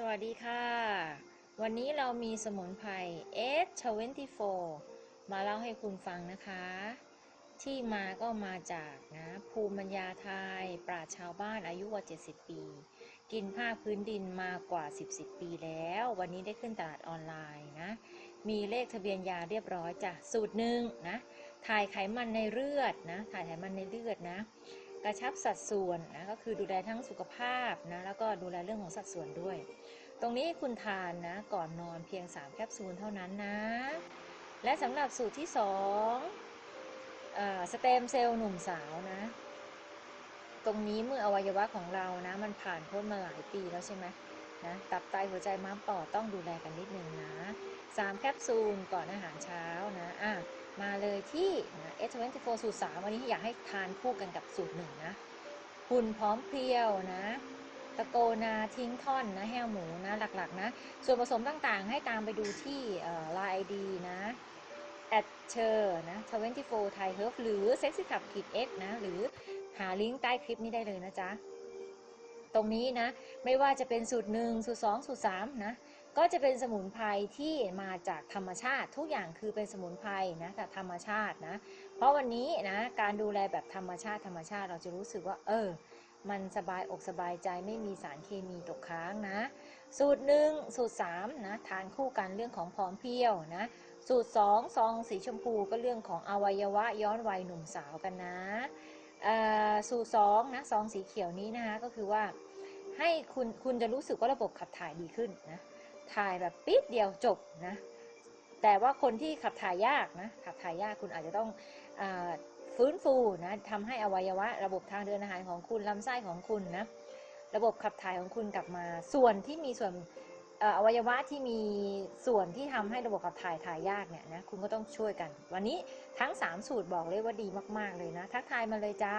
สวัสดีค่ะ วันนี้เรามีสมุนไพร S24 มาเล่าให้คุณฟังนะคะ ที่มาก็มาจากนะภูมิปัญญาไทยปราชาวบ้านอายุกว่า 70 ปี กินภาพื้นดินมากว่า 10 10 ปีแล้ว วันนี้ได้ขึ้นตลาดออนไลน์นะ มีเลขทะเบียนยาเรียบร้อยจ้ะสูตรหนึ่งนะถ่ายไขมันในเลือดนะถ่ายไขมันในเลือดนะ กระชับสัดส่วนนะก็คือดูแลทั้งสุขภาพนะแล้วก็ดูแลเรื่องของสัดส่วนด้วย ตรงนี้คุณทานนะก่อนนอนเพียง 3 แคปซูลเท่านั้นนะ และสำหรับสูตรที่2อ่าสเต็มเซลล์หนุ่มสาวนะ ตรงนี้เมื่ออวัยวะของเรานะ มันผ่านพ้นมาหลายปีแล้วใช่ไหมนะตับไตหัวใจม้ามปอดต้องดูแลกันนิดนึงนะสามแคปซูลก่อนอาหารเช้านะอะ มาเลยที่นะ S24 สูตร3วันนี้อยากให้ทานคู่กันกับสูตรหนึ่งนะหุ่นพร้อมเพรียวนะ ตะโกนาทิ้งท่อนนะแห้วหมูนะหลักๆนะ ส่วนผสมต่างๆ ให้ตามไปดูที่ไลน์ไอดีนะแอดเชอร์นะ24 Thai Herb หรือ Sexy Club ขีด X นะ หรือหาลิงก์ใต้คลิปนี้ได้เลยนะจ๊ะ ตรงนี้นะ ไม่ว่าจะเป็นสูตรหนึ่งสูตรสองสูตรสามนะ ก็จะเป็นสมุนไพรที่มาจากธรรมชาติทุกอย่างคือเป็นสมุนไพรนะจากธรรมชาตินะ เพราะวันนี้นะการดูแลแบบธรรมชาติธรรมชาติเราจะรู้สึกว่า เออ มันสบายอกสบายใจไม่มีสารเคมีตกค้างนะ สูตรหนึ่งสูตรสามนะทานคู่กันเรื่องของผอมเพรียวนะ สูตรสองซองสีชมพูก็เรื่องของอวัยวะย้อนวัยหนุ่มสาวกันนะสูตรสองนะซองสีเขียวนี้นะคะก็คือว่าให้คุณคุณจะรู้สึกว่าระบบขับถ่ายดีขึ้นนะ ถ่ายแบบปิดเดียวจบนะ แต่ว่าคนที่ขับถ่ายยากนะ ขับถ่ายยากคุณอาจจะต้องอฟื้นฟูนะทำให้อวัยวะ ระบบทางเดินอาหารของคุณลำไส้ของคุณนะ ระบบขับถ่ายของคุณกลับมา ส่วนที่มีส่วนออวัยวะที่มีส่วนที่ทำให้ระบบขับถ่ายถ่ายยากเนี่ยนะคุณก็ต้องช่วยกัน วันนี้ทั้ง 3 สูตรบอกเลยว่าดีมาก ๆ เลยนะ ทักทายมาเลยจ้า